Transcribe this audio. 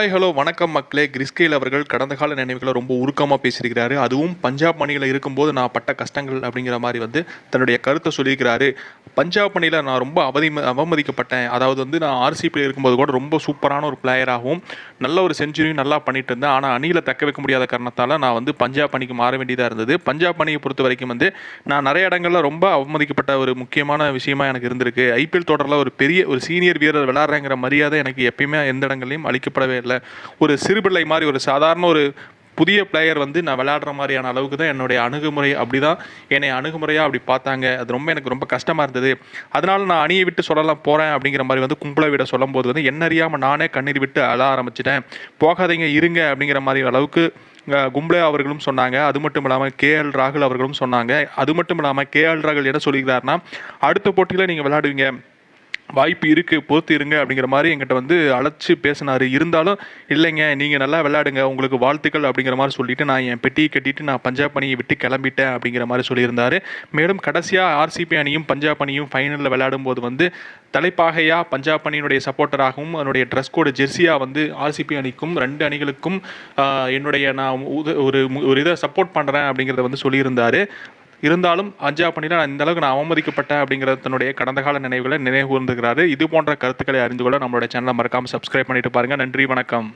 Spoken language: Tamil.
ஹாய் ஹலோ வணக்கம் மக்களே. கிறிஸ்கேல் அவர்கள் கடந்த கால நினைவுகளை ரொம்ப உருக்கமாக பேசியிருக்கிறாரு. அதுவும் பஞ்சாப் அணியில் இருக்கும்போது நான் பட்ட கஷ்டங்கள் அப்படிங்கிற மாதிரி வந்து தன்னுடைய கருத்தை சொல்லியிருக்கிறாரு. பஞ்சாப் அணியில் நான் ரொம்ப அவதி அவமதிக்கப்பட்டேன். அதாவது வந்து நான் ஆர்சிபியில் இருக்கும்போது கூட ரொம்ப சூப்பரான ஒரு பிளேயராகவும் நல்ல ஒரு செஞ்சுரியும் நல்லா பண்ணிட்டு இருந்தேன். ஆனால் அணியில் தக்க வைக்க முடியாத காரணத்தால் நான் வந்து பஞ்சாப் அணிக்கு மாற வேண்டியதாக இருந்தது. பஞ்சாப் அணியை பொறுத்த வரைக்கும் வந்து நான் நிறைய இடங்களில் ரொம்ப அவமதிக்கப்பட்ட ஒரு முக்கியமான விஷயமா எனக்கு இருந்திருக்கு. ஐபிஎல் தொடரில் ஒரு பெரிய ஒரு சீனியர் வீரர் விளையாடுறேங்கிற மரியாதை எனக்கு எப்பயுமே எந்த இடங்களையும் அளிக்கப்படவே இல்லை. ஒரு சிறுபிள்ளை மாதிரி ஒரு சாதாரண ஒரு புதிய பிளேயர் வந்து நான் விளையாடுற மாதிரியான அளவுக்கு தான் என்னுடைய அணுகுமுறை அப்படி தான் என்னை அணுகுமுறையாக அப்படி பார்த்தாங்க. அது ரொம்ப எனக்கு ரொம்ப கஷ்டமாக இருந்தது. அதனால் நான் அணியை விட்டு சொல்லலாம் போகிறேன் அப்படிங்கிற மாதிரி வந்து கும்பலை விட சொல்லும்போது வந்து என்ன அறியாமல் நானே கண்ணீர் விட்டு அழ ஆரம்பிச்சிட்டேன். போகாதீங்க இருங்க அப்படிங்கிற மாதிரி அளவுக்கு அஹ், கும்ப்ளே அவர்களும் சொன்னாங்க. அது மட்டும் இல்லாமல் கேஎல் ராகுல் அவர்களும் சொன்னாங்க. அது மட்டும் இல்லாமல் கேஎல் ராகுல் என்ன சொல்லிக்கிறாருன்னா அடுத்த போட்டியில் நீங்கள் விளையாடுவீங்க. வாய்ப்பு இருக்குது பொறுத்து இருங்க அப்படிங்கிற மாதிரி எங்கிட்ட வந்து அழைச்சி பேசினார். இருந்தாலும் இல்லைங்க நீங்கள் நல்லா விளையாடுங்க உங்களுக்கு வாழ்த்துக்கள் அப்படிங்கிற மாதிரி சொல்லிவிட்டு நான் என் பெட்டியை கட்டிட்டு நான் பஞ்சாப் அணியை விட்டு கிளம்பிட்டேன் அப்படிங்கிற மாதிரி சொல்லியிருந்தார். மேலும் கடைசியாக ஆர்சிபி அணியும் பஞ்சாப் அணியும் ஃபைனலில் விளையாடும் போது வந்து தலைப்பாகையாக பஞ்சாப் அணியினுடைய சப்போர்ட்டராகவும் அதனுடைய ட்ரெஸ் கோடு ஜெர்சியாக வந்து ஆர்சிபி அணிக்கும் ரெண்டு அணிகளுக்கும் என்னுடைய நான் ஒரு ஒரு இதை சப்போர்ட் பண்ணுறேன் அப்படிங்கிறத வந்து சொல்லியிருந்தார். இருந்தாலும் அஞ்சாப் அணியில் நான் இந்த அளவுக்கு நான் அவமதிக்கப்பட்டேன் அப்படிங்கிறது தன்னுடைய கடந்த கால நினைவுகளை நினைவு கூர்ந்துக்கிறாரு இது போன்ற கருத்துக்களை அறிந்து கொள்ள நம்மளுடைய சேனலை மறக்காமல் சப்ஸ்கிரைப் பண்ணிட்டு பாருங்கள் நன்றி வணக்கம்.